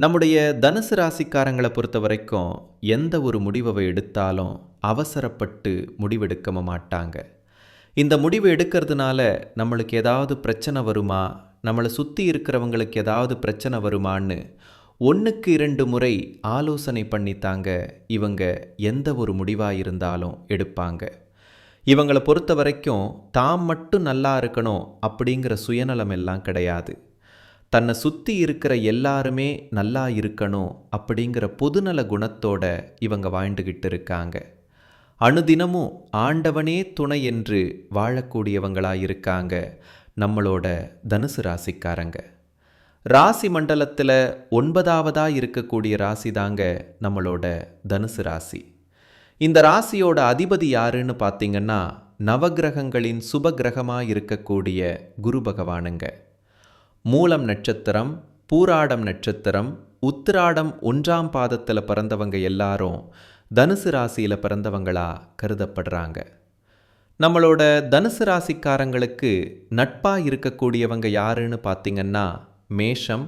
நம்முடைய தனுசு ராசிக்காரங்களை பொறுத்த வரைக்கும் எந்த ஒரு முடிவை எடுத்தாலும் அவசரப்பட்டு முடிவெடுக்க மாட்டாங்க. இந்த முடிவு எடுக்கிறதுனால நம்மளுக்கு ஏதாவது பிரச்சனை வருமா? நம்மளை சுற்றி இருக்கிறவங்களுக்கு ஏதாவது பிரச்சனை வருமான்னு ஒன்றுக்கு இரண்டு முறை ஆலோசனை பண்ணித்தாங்க இவங்க எந்த ஒரு முடிவாக இருந்தாலும் எடுப்பாங்க. இவங்களை பொறுத்த வரைக்கும் தாம் மட்டும் நல்லா இருக்கணும் அப்படிங்கிற சுயநலம் எல்லாம் கிடையாது. தன்னை சுற்றி இருக்கிற எல்லாருமே நல்லா இருக்கணும் அப்படிங்கிற பொதுநல குணத்தோட இவங்க வாழ்ந்துக்கிட்டு இருக்காங்க. அனுதினமும் ஆண்டவனே துணை என்று வாழக்கூடியவங்களாக இருக்காங்க நம்மளோட தனுசு ராசிக்காரங்க. ராசி மண்டலத்தில் ஒன்பதாவதாக இருக்கக்கூடிய ராசி தாங்க நம்மளோட தனுசு ராசி. இந்த ராசியோட அதிபதி யாருன்னு பார்த்தீங்கன்னா நவகிரகங்களின் சுப கிரகமாக இருக்கக்கூடிய குரு பகவானுங்க. மூலம் நட்சத்திரம் பூராடம் நட்சத்திரம் உத்திராடம் ஒன்றாம் பாதத்தில் பிறந்தவங்க எல்லாரும் தனுசு ராசியில் பிறந்தவங்களா கருதப்படுறாங்க. நம்மளோட தனுசு ராசிக்காரங்களுக்கு நட்பாக இருக்கக்கூடியவங்க யாருன்னு பார்த்தீங்கன்னா மேஷம்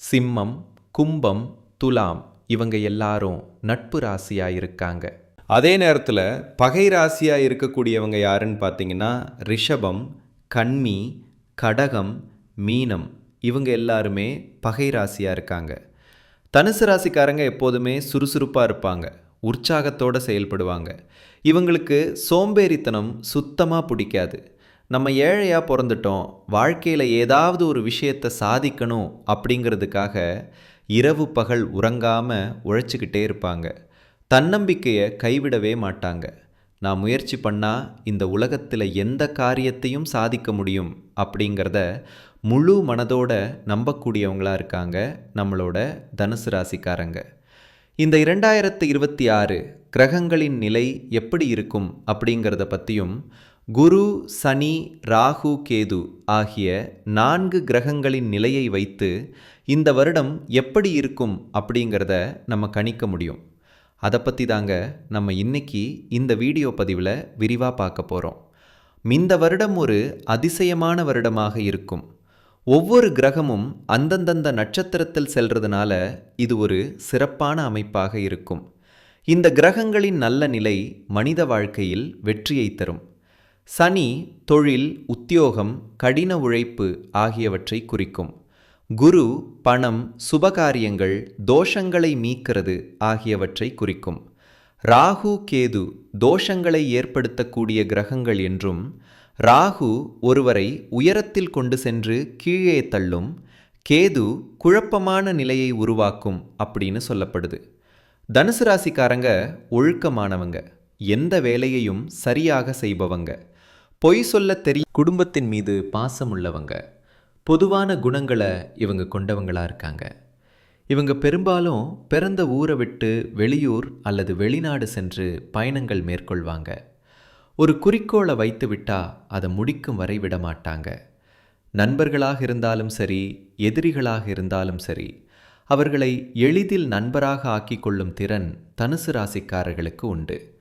சிம்மம் கும்பம் துலாம் இவங்க எல்லாரும் நட்பு ராசியாக இருக்காங்க. அதே நேரத்தில் பகை ராசியாக இருக்கக்கூடியவங்க யாருன்னு பார்த்தீங்கன்னா ரிஷபம் கண்மி கடகம் மீனம் இவங்க எல்லாருமே பகை ராசியாக இருக்காங்க. தனுசு ராசிக்காரங்க எப்போதுமே சுறுசுறுப்பாக இருப்பாங்க. உற்சாகத்தோடு செயல்படுவாங்க. இவங்களுக்கு சோம்பேறித்தனம் சுத்தமாக பிடிக்காது. நம்ம ஏழையாக பிறந்துட்டோம். வாழ்க்கையில் ஏதாவது ஒரு விஷயத்தை சாதிக்கணும் அப்படிங்கிறதுக்காக இரவு பகல் உறங்காமல் உழைச்சிக்கிட்டே இருப்பாங்க. தன்னம்பிக்கையை கைவிடவே மாட்டாங்க. நான் முயற்சி பண்ணால் இந்த உலகத்தில் எந்த காரியத்தையும் சாதிக்க முடியும் அப்படிங்கிறத முழு மனதோட நம்பக்கூடியவங்களாக இருக்காங்க நம்மளோட தனுசு ராசிக்காரங்க. இந்த இரண்டாயிரத்து இருபத்தி ஆறு கிரகங்களின் நிலை எப்படி இருக்கும் அப்படிங்கிறத பற்றியும் குரு சனி ராகு கேது ஆகிய நான்கு கிரகங்களின் நிலையை வைத்து இந்த வருடம் எப்படி இருக்கும் அப்படிங்கிறத நம்ம கணிக்க முடியும். அதை பற்றி தாங்க நம்ம இன்னைக்கு இந்த வீடியோ பதிவில் விரிவாக பார்க்க போகிறோம் இந்த வருடம் ஒரு அதிசயமான வருடமாக இருக்கும். ஒவ்வொரு கிரகமும் அந்தந்தந்த நட்சத்திரத்தில் செல்றதுனால இது ஒரு சிறப்பான அமைப்பாக இருக்கும். இந்த கிரகங்களின் நல்ல நிலை மனித வாழ்க்கையில் வெற்றியை தரும். சனி தொழில் உத்தியோகம் கடின உழைப்பு ஆகியவற்றை குறிக்கும். குரு பணம் சுபகாரியங்கள் தோஷங்களை மீக்கிறது ஆகியவற்றை குறிக்கும். ராகு கேது தோஷங்களை ஏற்படுத்தக்கூடிய கிரகங்கள் என்றும் ராகு ஒருவரை உயரத்தில் கொண்டு சென்று கீழே தள்ளும் கேது குழப்பமான நிலையை உருவாக்கும் அப்படின்னு சொல்லப்படுது. தனுசு ராசிக்காரங்க ஒழுக்கமானவங்க எந்த வேலையையும் சரியாக செய்பவங்க பொய் சொல்ல தெரிய குடும்பத்தின் மீது பாசம் உள்ளவங்க பொதுவான குணங்களை இவங்க கொண்டவங்களா இருக்காங்க. இவங்க பெரும்பாலும் பிறந்த ஊரை விட்டு வெளியூர் அல்லது வெளிநாடு சென்று பயணங்கள் மேற்கொள்வாங்க. ஒரு குறிக்கோளை வைத்து விட்டா அதை முடிக்கும் வரை விட மாட்டாங்க நண்பர்களாக இருந்தாலும் சரி எதிரிகளாக இருந்தாலும் சரி அவர்களை எளிதில் நண்பராக ஆக்கி கொள்ளும் திறன் தனுசு ராசிக்காரர்களுக்கு உண்டு.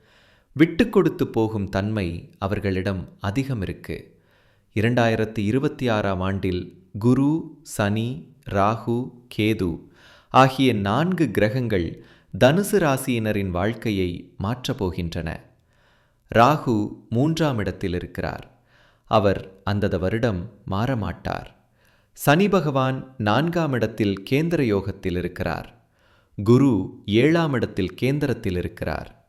விட்டு கொடுத்து போகும் தன்மை அவர்களிடம் அதிகம் இருக்கு. இரண்டாயிரத்தி இருபத்தி ஆறாம் ஆண்டில் குரு சனி ராகு கேது ஆகிய நான்கு கிரகங்கள் தனுசு ராசியினரின் வாழ்க்கையை மாற்றப் போகின்றன. ராகு மூன்றாம் இடத்தில் இருக்கிறார். அவர் அந்தத வருடம் மாறமாட்டார். சனி பகவான் நான்காம் இடத்தில் கேந்திர யோகத்தில் இருக்கிறார். குரு ஏழாம் இடத்தில் கேந்திரத்தில் இருக்கிறார்.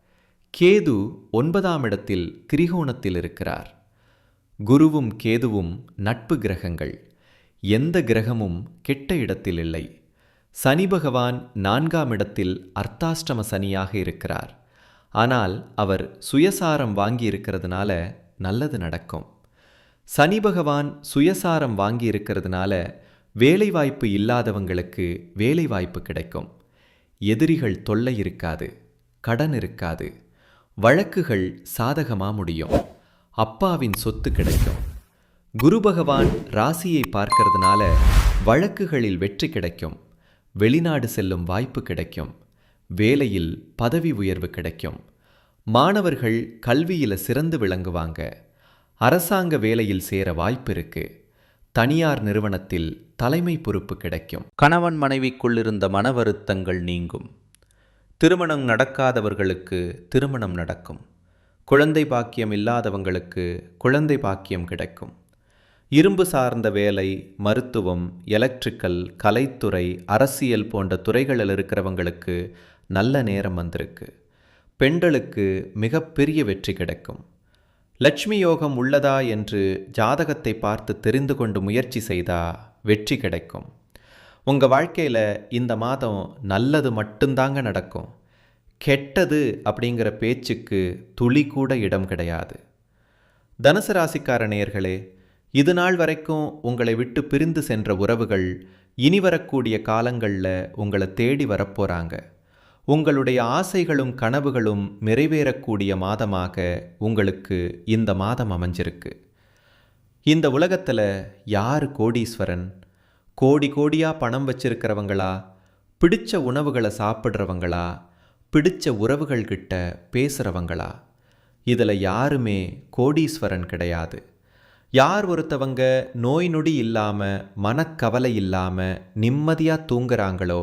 கேது ஒன்பதாம் இடத்தில் கிரிகோணத்தில் இருக்கிறார். குருவும் கேதுவும் நட்பு கிரகங்கள். எந்த கிரகமும் கெட்ட இடத்தில் இல்லை. சனி பகவான் நான்காம் இடத்தில் அர்த்தாஷ்டம சனியாக இருக்கிறார். ஆனால் அவர் சுயசாரம் வாங்கி இருக்கிறதுனால நல்லது நடக்கும். சனி பகவான் சுயசாரம் வாங்கி இருக்கிறதுனால வேலைவாய்ப்பு இல்லாதவங்களுக்கு வேலைவாய்ப்பு கிடைக்கும். எதிரிகள் தொல்லை இருக்காது கடன் இருக்காது வழக்குகள் சாதகமாக முடியும் அப்பாவின் சொத்து கிடைக்கும். குரு பகவான் ராசியை பார்க்கறதுனால வழக்குகளில் வெற்றி கிடைக்கும் வெளிநாடு செல்லும் வாய்ப்பு கிடைக்கும். வேலையில் பதவி உயர்வு கிடைக்கும். மாணவர்கள் கல்வியில் சிறந்து விளங்குவாங்க. அரசாங்க வேலையில் சேர வாய்ப்பு இருக்கு தனியார் நிறுவனத்தில் தலைமை பொறுப்பு கிடைக்கும். கணவன் மனைவிக்குள் இருந்த மன வருத்தங்கள் நீங்கும். திருமணம் நடக்காதவர்களுக்கு திருமணம் நடக்கும். குழந்தை பாக்கியம் இல்லாதவங்களுக்கு குழந்தை பாக்கியம் கிடைக்கும். இரும்பு சார்ந்த வேலை மருத்துவம் எலக்ட்ரிக்கல் கலைத்துறை அரசியல் போன்ற துறைகளில் இருக்கிறவங்களுக்கு நல்ல நேரம் வந்திருக்கு. பெண்களுக்கு மிகப்பெரிய வெற்றி கிடைக்கும். லட்சுமி யோகம் உள்ளதா என்று ஜாதகத்தை பார்த்து தெரிந்து கொண்டு முயற்சி செய்தா வெற்றி கிடைக்கும். உங்கள் வாழ்க்கையில் இந்த மாதம் நல்லது மட்டும்தாங்க நடக்கும். கெட்டது அப்படிங்கிற பேச்சுக்கு துளி கூட இடம் கிடையாது. தனுசு ராசிக்கார நேயர்களே இது நாள் வரைக்கும் உங்களை விட்டு பிரிந்து சென்ற உறவுகள் இனி வரக்கூடிய காலங்களில் உங்களை தேடி வரப்போகிறாங்க உங்களுடைய ஆசைகளும் கனவுகளும் நிறைவேறக்கூடிய மாதமாக உங்களுக்கு இந்த மாதம் அமைஞ்சிருக்கு. இந்த உலகத்தில் யார் கோடீஸ்வரன்? கோடி கோடியாக பணம் வச்சிருக்கிறவங்களா? பிடிச்ச உணவுகளை சாப்பிட்றவங்களா? பிடிச்ச உறவுகள்கிட்ட பேசுகிறவங்களா இதில் யாருமே கோடீஸ்வரன் கிடையாது. யார் ஒருத்தவங்க நோய் நொடி இல்லாமல் மனக்கவலை இல்லாமல் நிம்மதியாக தூங்குறாங்களோ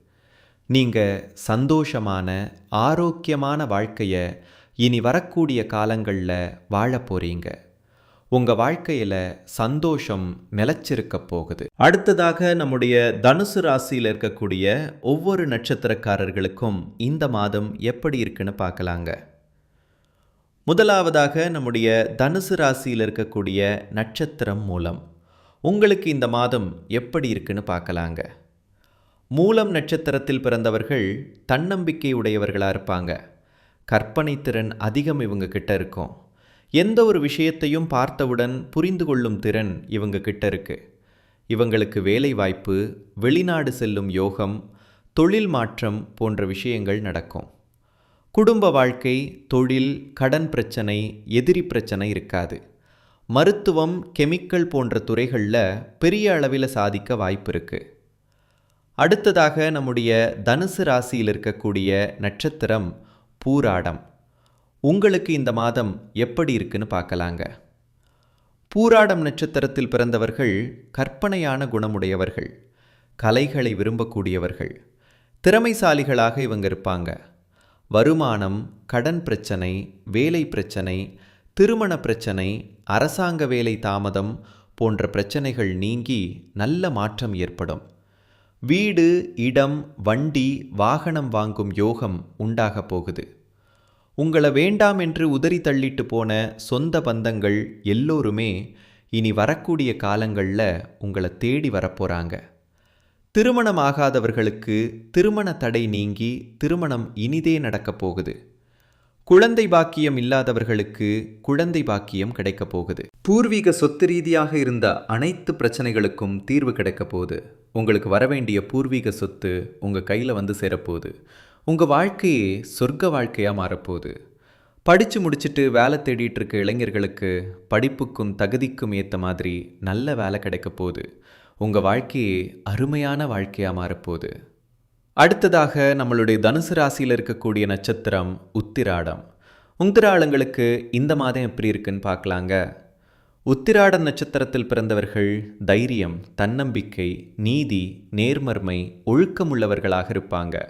நீங்கள் சந்தோஷமான ஆரோக்கியமான வாழ்க்கையை இனி வரக்கூடிய காலங்களில் வாழ போகிறீங்க உங்கள் வாழ்க்கையில் சந்தோஷம் நிலச்சிருக்க போகுது. அடுத்ததாக நம்முடைய தனுசு ராசியில் இருக்கக்கூடிய ஒவ்வொரு நட்சத்திரக்காரர்களுக்கும் இந்த மாதம் எப்படி இருக்குன்னு பார்க்கலாங்க. முதலாவதாக நம்முடைய தனுசு ராசியில் இருக்கக்கூடிய நட்சத்திரம் மூலம். உங்களுக்கு இந்த மாதம் எப்படி இருக்குன்னு பார்க்கலாங்க. மூலம் நட்சத்திரத்தில் பிறந்தவர்கள் தன்னம்பிக்கை உடையவர்களாக இருப்பாங்க. கற்பனை திறன் அதிகம் இவங்க கிட்ட இருக்கும். எந்த ஒரு விஷயத்தையும் பார்த்தவுடன் புரிந்து கொள்ளும் திறன் இவங்க கிட்ட இருக்கு. இவங்களுக்கு வேலை வாய்ப்பு வெளிநாடு செல்லும் யோகம் தொழில் மாற்றம் போன்ற விஷயங்கள் நடக்கும். குடும்ப வாழ்க்கை தொழில் கடன் பிரச்சனை எதிரி பிரச்சனை இருக்காது. மருத்துவம் கெமிக்கல் போன்ற துறைகளில் பெரிய அளவில் சாதிக்க வாய்ப்பு இருக்குது அடுத்ததாக நம்முடைய தனுசு ராசியில் இருக்கக்கூடிய நட்சத்திரம் பூராடம். உங்களுக்கு இந்த மாதம் எப்படி இருக்குன்னு பார்க்கலாங்க. பூராடம் நட்சத்திரத்தில் பிறந்தவர்கள் கற்பனையான குணமுடையவர்கள் கலைகளை விரும்பக்கூடியவர்கள் திறமைசாலிகளாக இவங்க இருப்பாங்க. வருமானம் கடன் பிரச்சனை வேலை பிரச்சனை திருமண பிரச்சனை அரசாங்க வேலை தாமதம் போன்ற பிரச்சனைகள் நீங்கி நல்ல மாற்றம் ஏற்படும். வீடு இடம் வண்டி வாகனம் வாங்கும் யோகம் உண்டாக போகுது. உங்களை வேண்டாம் என்று உதறி தள்ளிட்டு போன சொந்த பந்தங்கள் எல்லோருமே இனி வரக்கூடிய காலங்களில் உங்களை தேடி வரப்போகிறாங்க திருமணமாகாதவர்களுக்கு திருமண தடை நீங்கி திருமணம் இனிதே நடக்கப் போகுது. குழந்தை பாக்கியம் இல்லாதவர்களுக்கு குழந்தை பாக்கியம் கிடைக்கப் போகுது. பூர்வீக சொத்து ரீதியாக இருந்த அனைத்து பிரச்சனைகளுக்கும் தீர்வு கிடைக்கப் போகுது. உங்களுக்கு வரவேண்டிய பூர்வீக சொத்து உங்கள் கையில் வந்து சேரப்போகுது. உங்கள் வாழ்க்கையே சொர்க்க வாழ்க்கையாக மாறப்போகுது. படித்து முடிச்சுட்டு வேலை தேடிட்டு இருக்க இளைஞர்களுக்கு படிப்புக்கும் தகுதிக்கும் ஏற்ற மாதிரி நல்ல வேலை கிடைக்க போகுது. உங்கள் வாழ்க்கையே அருமையான வாழ்க்கையாக மாறப்போகுது. அடுத்ததாக நம்மளுடைய தனுசு ராசியில் இருக்கக்கூடிய நட்சத்திரம் உத்திராடம். உத்திராடங்களுக்கு இந்த மாதம் எப்படி இருக்குன்னு பார்க்கலாங்க. உத்திராட நட்சத்திரத்தில் பிறந்தவர்கள் தைரியம் தன்னம்பிக்கை நீதி நேர்மர்மை ஒழுக்கமுள்ளவர்களாக இருப்பாங்க.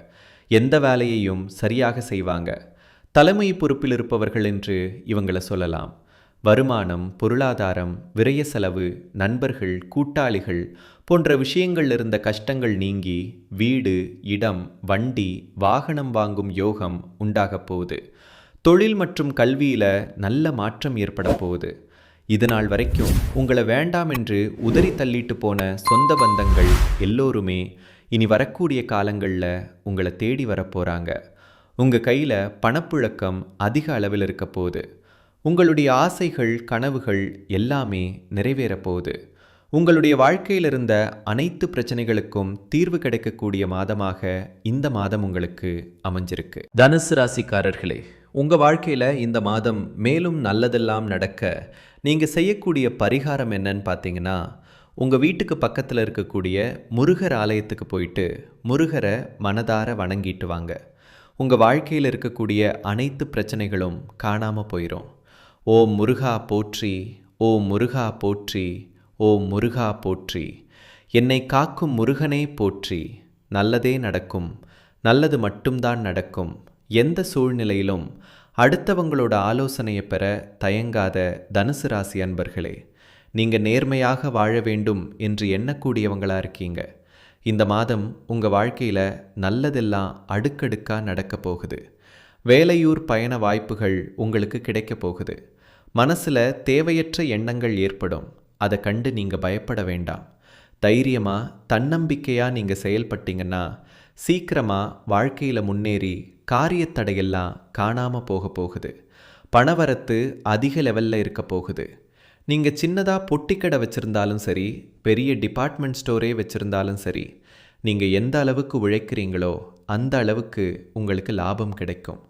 எந்த வேலையையும் சரியாக செய்வாங்க. தலைமை பொறுப்பில் இருப்பவர்கள் என்று இவங்களை சொல்லலாம். வருமானம் பொருளாதாரம் விரய செலவு நண்பர்கள் கூட்டாளிகள் போன்ற விஷயங்கள் இருந்த கஷ்டங்கள் நீங்கி வீடு இடம் வண்டி வாகனம் வாங்கும் யோகம் உண்டாகப் போகுது. தொழில் மற்றும் கல்வியில் நல்ல மாற்றம் ஏற்பட போகுது. இது நாள் வரைக்கும் உங்களை வேண்டாம் என்று உதறி தள்ளிட்டு போன சொந்த பந்தங்கள் எல்லோருமே இனி வரக்கூடிய காலங்களில் உங்களை தேடி வரப்போகிறாங்க உங்கள் கையில் பணப்புழக்கம் அதிக அளவில் இருக்க போகுது. உங்களுடைய ஆசைகள் கனவுகள் எல்லாமே நிறைவேற போகுது. உங்களுடைய வாழ்க்கையில் இருந்த அனைத்து பிரச்சனைகளுக்கும் தீர்வு கிடைக்கக்கூடிய மாதமாக இந்த மாதம் உங்களுக்கு அமைஞ்சிருக்கு. தனுசு ராசிக்காரர்களே உங்கள் வாழ்க்கையில் இந்த மாதம் மேலும் நல்லதெல்லாம் நடக்க நீங்கள் செய்யக்கூடிய பரிகாரம் என்னன்னு பார்த்தீங்கன்னா உங்கள் வீட்டுக்கு பக்கத்தில் இருக்கக்கூடிய முருகர் ஆலயத்துக்கு போயிட்டு முருகரை மனதார வணங்கிட்டு வாங்க உங்கள் வாழ்க்கையில் இருக்கக்கூடிய அனைத்து பிரச்சனைகளும் காணாமல் போயிடும் ஓம் முருகா போற்றி ஓ முருகா போற்றி ஓ முருகா போற்றி. என்னை காக்கும் முருகனே போற்றி நல்லதே நடக்கும் நல்லது மட்டும்தான் நடக்கும். எந்த சூழ்நிலையிலும் அடுத்தவங்களோட ஆலோசனையை பெற தயங்காத தனுசு ராசி அன்பர்களே நீங்கள் நேர்மையாக வாழ வேண்டும் என்று எண்ணக்கூடியவங்களாக இருக்கீங்க. இந்த மாதம் உங்கள் வாழ்க்கையில் நல்லதெல்லாம் அடுக்கடுக்காக நடக்கப் போகுது. வேலையூர் பயண வாய்ப்புகள் உங்களுக்கு கிடைக்கப் போகுது. மனசில் தேவையற்ற எண்ணங்கள் ஏற்படும். அதை கண்டு நீங்கள் பயப்பட வேண்டாம். தைரியமாக தன்னம்பிக்கையாக நீங்கள் செயல்பட்டீங்கன்னா சீக்கிரமாக வாழ்க்கையில் முன்னேறி காரியத்தடையெல்லாம் காணாமல் போக போகுது. பணவரத்து அதிக லெவலில் இருக்க போகுது. நீங்கள் சின்னதாக பொட்டிக்கடை வச்சுருந்தாலும் சரி பெரிய டிபார்ட்மெண்ட் ஸ்டோரே வச்சுருந்தாலும் சரி நீங்கள் எந்த அளவுக்கு உழைக்கிறீங்களோ அந்த அளவுக்கு உங்களுக்கு லாபம் கிடைக்கும்.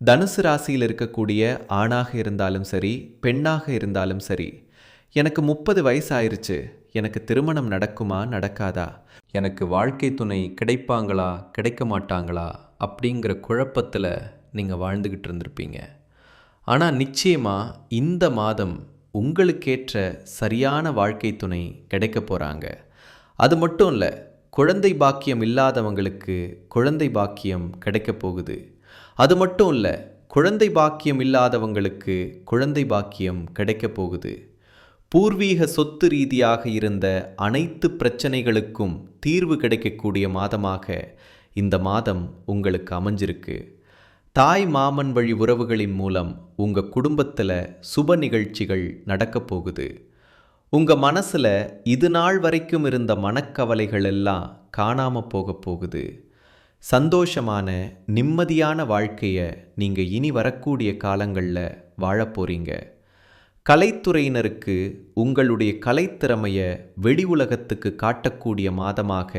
தனுசு ராசியில் இருக்கக்கூடிய ஆணாக இருந்தாலும் சரி பெண்ணாக இருந்தாலும் சரி எனக்கு முப்பது வயசு ஆயிருச்சு எனக்கு திருமணம் நடக்குமா நடக்காதா? எனக்கு வாழ்க்கை துணை கிடைப்பாங்களா கிடைக்க மாட்டாங்களா அப்படிங்கிற குழப்பத்தில் நீங்கள் வாழ்ந்துக்கிட்டு இருந்திருப்பீங்க. ஆனால் நிச்சயமாக இந்த மாதம் உங்களுக்கேற்ற சரியான வாழ்க்கை துணை கிடைக்க போகிறாங்க அது மட்டும் இல்லை குழந்தை பாக்கியம் இல்லாதவங்களுக்கு குழந்தை பாக்கியம் கிடைக்க போகுது. அது மட்டும் இல்லை குழந்தை பாக்கியம் இல்லாதவங்களுக்கு குழந்தை பாக்கியம் கிடைக்க போகுது. பூர்வீக சொத்து ரீதியாக இருந்த அனைத்து பிரச்சனைகளுக்கும் தீர்வு கிடைக்கக்கூடிய மாதமாக இந்த மாதம் உங்களுக்கு அமைஞ்சிருக்கு. தாய் மாமன் வழி உறவுகளின் மூலம் உங்கள் குடும்பத்தில் சுப நிகழ்ச்சிகள் நடக்கப் போகுது. உங்கள் மனசில் இது நாள் வரைக்கும் இருந்த மனக்கவலைகள் எல்லாம் காணாமல் போக போகுது. சந்தோஷமான நிம்மதியான வாழ்க்கையை நீங்கள் இனி வரக்கூடிய காலங்களில் வாழப்போகிறீங்க கலைத்துறையினருக்கு உங்களுடைய கலைத்திறமையை வெளி உலகத்துக்கு காட்டக்கூடிய மாதமாக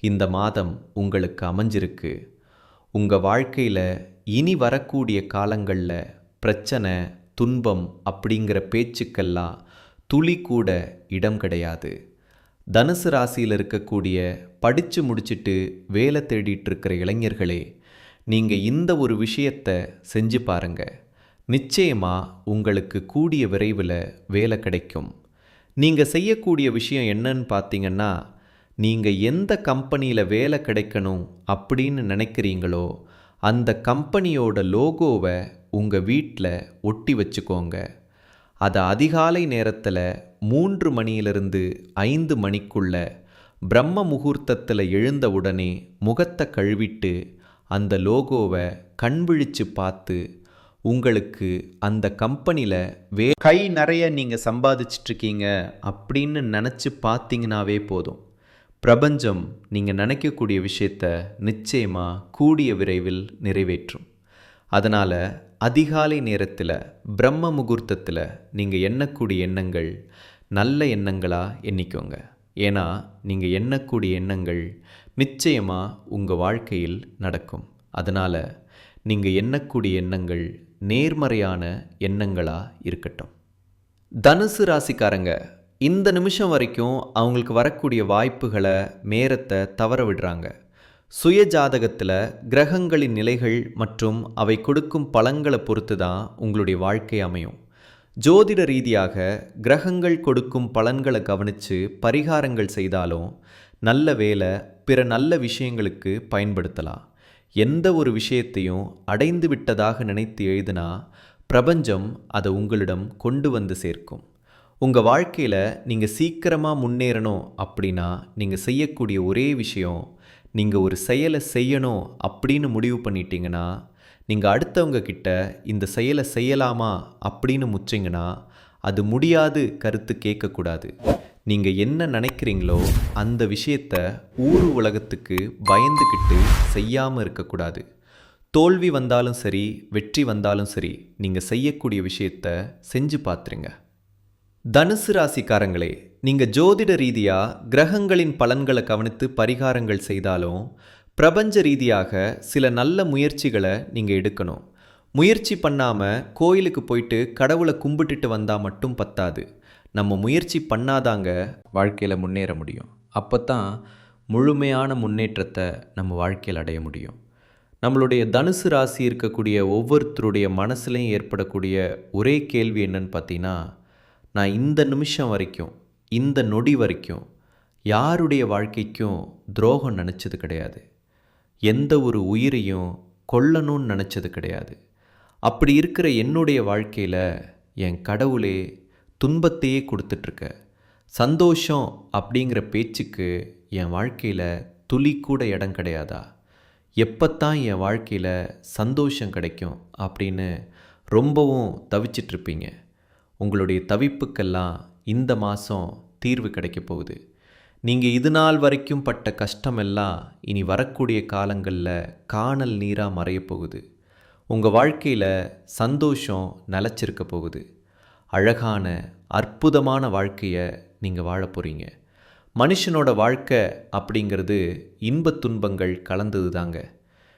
இந்த மாதம் உங்களுக்கு அமைஞ்சிருக்கு. உங்கள் வாழ்க்கையில் இனி வரக்கூடிய காலங்களில் பிரச்சனை துன்பம் அப்படிங்கிற பேச்சுக்கெல்லாம் துளி கூட இடம் கிடையாது. தனுசு ராசியில் இருக்கக்கூடிய படித்து முடிச்சிட்டு வேலை தேடிட்டு இருக்கிற இளைஞர்களே நீங்கள் இந்த ஒரு விஷயத்தை செஞ்சு பாருங்கள் நிச்சயமாக உங்களுக்கு கூடிய விரைவில் வேலை கிடைக்கும். நீங்கள் செய்யக்கூடிய விஷயம் என்னன்னு பார்த்தீங்கன்னா நீங்கள் எந்த கம்பெனியில் வேலை கிடைக்கணும் அப்படின்னு நினைக்கிறீங்களோ அந்த கம்பெனியோட லோகோவை உங்கள் வீட்டில் ஒட்டி வச்சுக்கோங்க. அதை அதிகாலை நேரத்தில் மூன்று மணியிலிருந்து ஐந்து மணிக்குள்ள பிரம்ம முகூர்த்தத்தில் எழுந்த உடனே முகத்தை கழுவிட்டு அந்த லோகோவை கண்விழிச்சு பார்த்து உங்களுக்கு அந்த கம்பெனியில் வே கை நிறைய நீங்கள் சம்பாதிச்சிட்ருக்கீங்க அப்படின்னு நினச்சி பார்த்தீங்கன்னாவே போதும். பிரபஞ்சம் நீங்கள் நினைக்கக்கூடிய விஷயத்த நிச்சயமாக கூடிய விரைவில் நிறைவேற்றும். அதனால் அதிகாலை நேரத்தில் பிரம்ம முகூர்த்தத்தில் நீங்கள் எண்ணக்கூடிய எண்ணங்கள் நல்ல எண்ணங்களாக எண்ணிக்கோங்க. ஏன்னா நீங்கள் எண்ணக்கூடிய எண்ணங்கள் நிச்சயமாக உங்கள் வாழ்க்கையில் நடக்கும். அதனால் நீங்கள் எண்ணக்கூடிய எண்ணங்கள் நேர்மறையான எண்ணங்களாக இருக்கட்டும். தனுசு ராசிக்காரங்க இந்த நிமிஷம் வரைக்கும் அவங்களுக்கு வரக்கூடிய வாய்ப்புகளை நேரத்தை தவற விடுறாங்க. சுய ஜாதகத்தில் கிரகங்களின் நிலைகள் மற்றும் அவை கொடுக்கும் பலன்களை பொறுத்து தான் உங்களுடைய வாழ்க்கை அமையும். ஜோதிட ரீதியாக கிரகங்கள் கொடுக்கும் பலன்களை கவனித்து பரிகாரங்கள் செய்தாலும் நல்ல வேலை பிற நல்ல விஷயங்களுக்கு பயன்படுத்தலாம். எந்த ஒரு விஷயத்தையும் அடைந்து விட்டதாக நினைத்து எழுதினா பிரபஞ்சம் அதை உங்களிடம் கொண்டு வந்து சேர்க்கும். உங்கள் வாழ்க்கையில் நீங்கள் சீக்கிரமாக முன்னேறணும் அப்படின்னா நீங்கள் செய்யக்கூடிய ஒரே விஷயம் நீங்கள் ஒரு செயலை செய்யணும் அப்படின்னு முடிவு பண்ணிட்டீங்கன்னா நீங்கள் அடுத்தவங்க கிட்ட இந்த செயலை செய்யலாமா அப்படின்னு முச்சிங்கன்னா அது முடியாது கருத்து கேட்கக்கூடாது. நீங்கள் என்ன நினைக்கிறீங்களோ அந்த விஷயத்த ஊர் உலகத்துக்கு பயந்துக்கிட்டு செய்யாமல் இருக்கக்கூடாது. தோல்வி வந்தாலும் சரி வெற்றி வந்தாலும் சரி நீங்கள் செய்யக்கூடிய விஷயத்த செஞ்சு பார்த்துருங்க தனுசு ராசிக்காரங்களே நீங்கள் ஜோதிட ரீதியாக கிரகங்களின் பலன்களை கவனித்து பரிகாரங்கள் செய்தாலும் பிரபஞ்ச ரீதியாக சில நல்ல முயற்சிகளை நீங்கள் எடுக்கணும். முயற்சி பண்ணாமல் கோயிலுக்கு போயிட்டு கடவுளை கும்பிட்டுட்டு வந்தால் மட்டும் பத்தாது. நம்ம முயற்சி பண்ணாதாங்க வாழ்க்கையில் முன்னேற முடியும். அப்போ தான் முழுமையான முன்னேற்றத்தை நம்ம வாழ்க்கையில் அடைய முடியும். நம்மளுடைய தனுசு ராசி இருக்கக்கூடிய ஒவ்வொருத்தருடைய மனசுலையும் ஏற்படக்கூடிய ஒரே கேள்வி என்னன்னு பார்த்தீங்கன்னா நான் இந்த நிமிஷம் வரைக்கும் இந்த நொடி வரைக்கும் யாருடைய வாழ்க்கைக்கும் துரோகம் நினச்சது கிடையாது. எந்த ஒரு உயிரையும் கொல்லணும்னு நினச்சது கிடையாது. அப்படி இருக்கிற என்னுடைய வாழ்க்கையில் என் கடவுளே துன்பத்தையே கொடுத்துட்ருக்க. சந்தோஷம் அப்படிங்கிற பேச்சுக்கு என் வாழ்க்கையில் துளி கூட இடம் கிடையாதா? எப்போத்தான் என் வாழ்க்கையில் சந்தோஷம் கிடைக்கும் அப்படின்னு ரொம்பவும் தவிச்சிட்ருப்பீங்க. உங்களுடைய தவிப்புக்கெல்லாம் இந்த மாதம் தீர்வு கிடைக்க போகுது. நீங்கள் இது நாள் வரைக்கும் பட்ட கஷ்டமெல்லாம் இனி வரக்கூடிய காலங்களில் காணல் நீராக மறையப்போகுது உங்கள் வாழ்க்கையில் சந்தோஷம் நிலச்சிருக்க போகுது. அழகான அற்புதமான வாழ்க்கையை நீங்கள் வாழ போகிறீங்க மனுஷனோட வாழ்க்கை அப்படிங்கிறது இன்பத் துன்பங்கள் கலந்தது தாங்க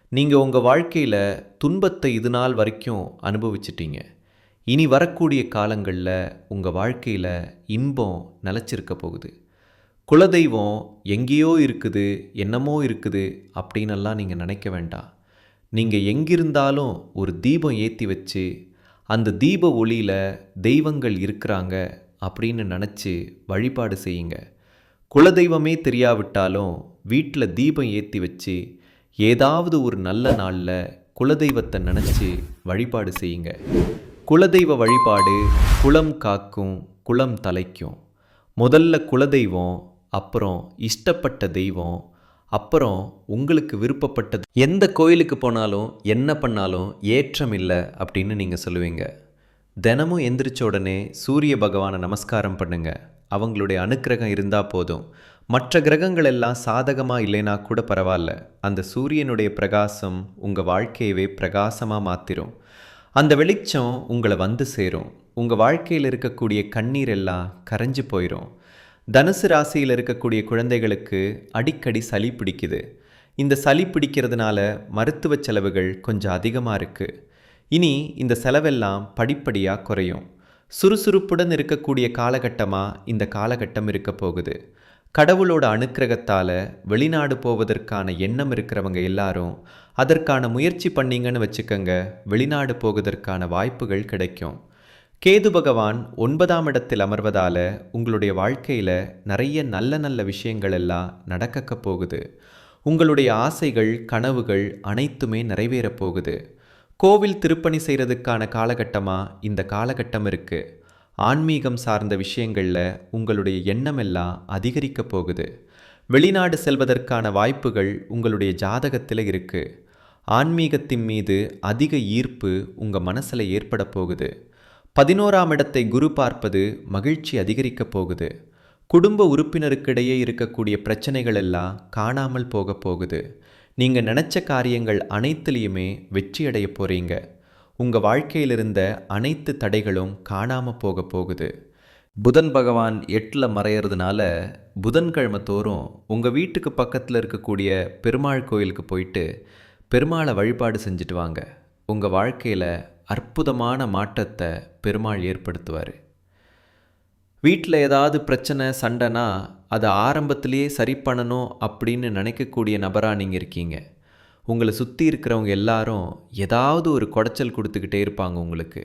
நீங்கள் உங்கள் வாழ்க்கையில் துன்பத்தை இது நாள் வரைக்கும் அனுபவிச்சிட்டீங்க. இனி வரக்கூடிய காலங்களில் உங்கள் வாழ்க்கையில் இன்பம் நிலச்சிருக்க போகுது. குலதெய்வம் எங்கேயோ இருக்குது என்னமோ இருக்குது அப்படின்னெல்லாம் நீங்கள் நினைக்க வேண்டாம். நீங்கள் எங்கிருந்தாலும் ஒரு தீபம் ஏற்றி வச்சு அந்த தீப ஒளியில் தெய்வங்கள் இருக்கிறாங்க அப்படின்னு நினச்சி வழிபாடு செய்யுங்க. குலதெய்வமே தெரியாவிட்டாலும் வீட்டில் தீபம் ஏற்றி வச்சு ஏதாவது ஒரு நல்ல நாளில் குலதெய்வத்தை நினச்சி வழிபாடு செய்யுங்க. குலதெய்வ வழிபாடு குலம் காக்கும் குலம் தலைக்கும். முதல்ல குலதெய்வம் அப்புறம் இஷ்டப்பட்ட தெய்வம் அப்புறம் உங்களுக்கு விருப்பப்பட்டது. எந்த கோயிலுக்கு போனாலும் என்ன பண்ணாலும் ஏற்றம் இல்லை அப்படின்னு நீங்கள் சொல்லுவீங்க. தினமும் எந்திரிச்ச உடனே சூரிய பகவானை நமஸ்காரம் பண்ணுங்க. அவங்களுடைய அனுக்கிரகம் இருந்தால் போதும். மற்ற கிரகங்கள் எல்லாம் சாதகமாக இல்லைனா கூட பரவாயில்ல. அந்த சூரியனுடைய பிரகாசம் உங்கள் வாழ்க்கையவே பிரகாசமாக மாற்றிடும் அந்த வெளிச்சம் உங்களை வந்து சேரும். உங்கள் வாழ்க்கையில் இருக்கக்கூடிய கண்ணீர் எல்லாம் கரைஞ்சு போயிடும் தனுசு ராசியில் இருக்கக்கூடிய குழந்தைகளுக்கு அடிக்கடி சளி பிடிக்குது. இந்த சளி பிடிக்கிறதுனால மருத்துவ செலவுகள் கொஞ்சம் அதிகமாக இருக்குது இனி இந்த செலவெல்லாம் படிப்படியாக குறையும். சுறுசுறுப்புடன் இருக்கக்கூடிய காலகட்டமாக இந்த காலகட்டம் இருக்க போகுது. கடவுளோட அனுக்கிரகத்தால் வெளிநாடு போவதற்கான எண்ணம் இருக்கிறவங்க எல்லாரும் அதற்கான முயற்சி பண்ணீங்கன்னு வச்சுக்கோங்க வெளிநாடு போவதற்கான வாய்ப்புகள் கிடைக்கும். கேது பகவான் ஒன்பதாம் இடத்தில் அமர்வதால் உங்களுடைய வாழ்க்கையில் நிறைய நல்ல நல்ல விஷயங்கள் எல்லாம் நடக்கக்க போகுது. உங்களுடைய ஆசைகள் கனவுகள் அனைத்துமே நிறைவேறப் போகுது. கோவில் திருப்பணி செய்கிறதுக்கான காலகட்டமாக இந்த காலகட்டம் இருக்குது ஆன்மீகம் சார்ந்த விஷயங்களில் உங்களுடைய எண்ணமெல்லாம் அதிகரிக்க போகுது. வெளிநாடு செல்வதற்கான வாய்ப்புகள் உங்களுடைய ஜாதகத்தில் இருக்குது ஆன்மீகத்தின் மீது அதிக ஈர்ப்பு உங்கள் மனசில் ஏற்பட போகுது. பதினோராம் இடத்தை குரு பார்ப்பது மகிழ்ச்சி அதிகரிக்கப் போகுது. குடும்ப உறுப்பினருக்கிடையே இருக்கக்கூடிய பிரச்சனைகள் எல்லாம் காணாமல் போக போகுது. நீங்கள் நினச்ச காரியங்கள் அனைத்துலேயுமே வெற்றி அடைய போகிறீங்க உங்கள் வாழ்க்கையில் இருந்த அனைத்து தடைகளும் காணாமல் போக போகுது. புதன் பகவான் எட்டில் மறையிறதுனால புதன்கிழமை தோறும் உங்கள் வீட்டுக்கு பக்கத்தில் இருக்கக்கூடிய பெருமாள் கோயிலுக்கு போயிட்டு பெருமாளை வழிபாடு செஞ்சுட்டு வாங்க. உங்கள் வாழ்க்கையில் அற்புதமான மாற்றத்தை பெருமாள் ஏற்படுத்துவார். வீட்டில் ஏதாவது பிரச்சனை சண்டைனா அதை ஆரம்பத்திலேயே சரி பண்ணணும் அப்படின்னு நினைக்கக்கூடிய நபராக நீங்கள் இருக்கீங்க. உங்களை சுற்றி இருக்கிறவங்க எல்லாரும் ஏதாவது ஒரு குடைச்சல் கொடுத்துக்கிட்டே இருப்பாங்க உங்களுக்கு.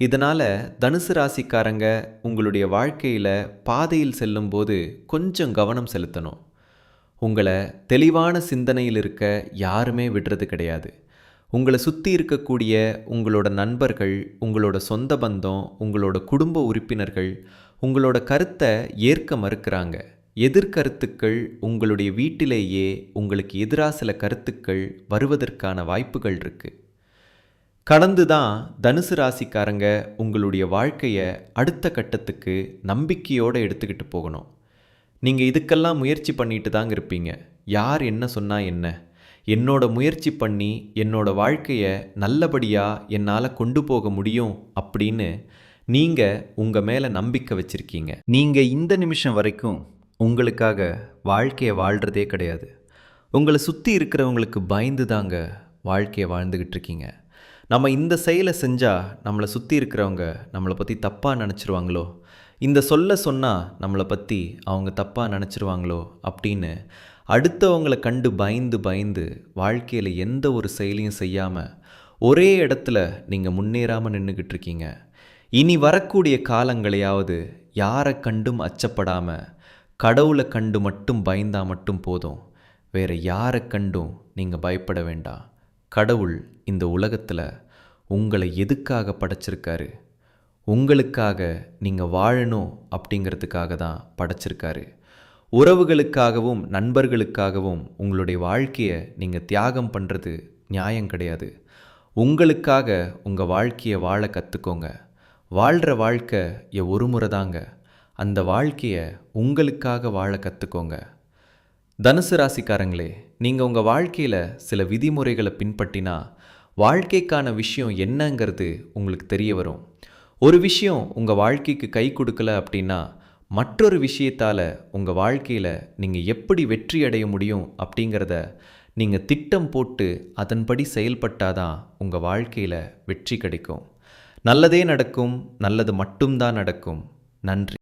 இதனால் தனுசு ராசிக்காரங்க உங்களுடைய வாழ்க்கையில் பாதையில் செல்லும்போது கொஞ்சம் கவனம் செலுத்தணும். உங்களை தெளிவான சிந்தனையில் இருக்க யாருமே விடுறது கிடையாது. உங்களை சுற்றி இருக்கக்கூடிய உங்களோட நண்பர்கள் உங்களோட சொந்த பந்தம் உங்களோட குடும்ப உறுப்பினர்கள் உங்களோட கருத்தை ஏற்க மறுக்கிறாங்க. எதிர்கருத்துக்கள் உங்களுடைய வீட்டிலேயே உங்களுக்கு எதிராக சில கருத்துக்கள் வருவதற்கான வாய்ப்புகள் இருக்குது கடந்து தான் தனுசு ராசிக்காரங்க உங்களுடைய வாழ்க்கையை அடுத்த கட்டத்துக்கு நம்பிக்கையோடு எடுத்துக்கிட்டு போகணும். நீங்கள் இதுக்கெல்லாம் முயற்சி பண்ணிட்டு தாங்க இருப்பீங்க. யார் என்ன சொன்னால் என்ன? என்னோட முயற்சி பண்ணி என்னோட வாழ்க்கையை நல்லபடியாக என்னால் கொண்டு போக முடியும் அப்படின்னு நீங்கள் உங்கள் மேலே நம்பிக்கை வச்சுருக்கீங்க. நீங்கள் இந்த நிமிஷம் வரைக்கும் உங்களுக்காக வாழ்க்கையை வாழ்கிறதே கிடையாது. உங்களை சுற்றி இருக்கிறவங்களுக்கு பயந்து தாங்க வாழ்க்கையை வாழ்ந்துக்கிட்டு இருக்கீங்க. நம்ம இந்த செயலை செஞ்சால் நம்மளை சுற்றி இருக்கிறவங்க நம்மளை பற்றி தப்பாக நினச்சிருவாங்களோ? இந்த சொல்ல சொன்னால் நம்மளை பற்றி அவங்க தப்பாக நினச்சிருவாங்களோ? அப்படின்னு அடுத்தவங்களை கண்டு பயந்து பயந்து வாழ்க்கையில் எந்த ஒரு செயலையும் செய்யாமல் ஒரே இடத்துல நீங்கள் முன்னேறாமல் நின்றுக்கிட்டு இருக்கீங்க இனி வரக்கூடிய காலங்களையாவது யாரை கண்டும் அச்சப்படாமல் கடவுளை கண்டு மட்டும் பயந்தா மட்டும் போதும். வேறு யாரை கண்டும் நீங்கள் பயப்பட வேண்டாம். கடவுள் இந்த உலகத்தில் உங்களை எதுக்காக படைச்சிருக்காரு? உங்களுக்காக நீங்கள் வாழணும் அப்படிங்கிறதுக்காக தான் படைச்சிருக்காரு. உறவுகளுக்காகவும் நண்பர்களுக்காகவும் உங்களுடைய வாழ்க்கையை நீங்கள் தியாகம் பண்ணுறது நியாயம் கிடையாது. உங்களுக்காக உங்கள் வாழ்க்கையை வாழ கற்றுக்கோங்க வாழ்கிற வாழ்க்கை ஒரு முறை தாங்க. அந்த வாழ்க்கையை உங்களுக்காக வாழ கற்றுக்கோங்க தனுசு ராசிக்காரங்களே நீங்கள் உங்கள் வாழ்க்கையில் சில விதிமுறைகளை பின்பற்றினா வாழ்க்கைக்கான விஷயம் என்னங்கிறது உங்களுக்கு தெரிய வரும். ஒரு விஷயம் உங்கள் வாழ்க்கைக்கு கை கொடுக்கல அப்படின்னா மற்றொரு விஷயத்தால் உங்கள் வாழ்க்கையில் நீங்கள் எப்படி வெற்றி அடைய முடியும் அப்படிங்கிறத நீங்கள் திட்டம் போட்டு அதன்படி செயல்பட்டாதான் உங்கள் வாழ்க்கையில் வெற்றி கிடைக்கும். நல்லதே நடக்கும் நல்லது மட்டும்தான் நடக்கும். நன்றி.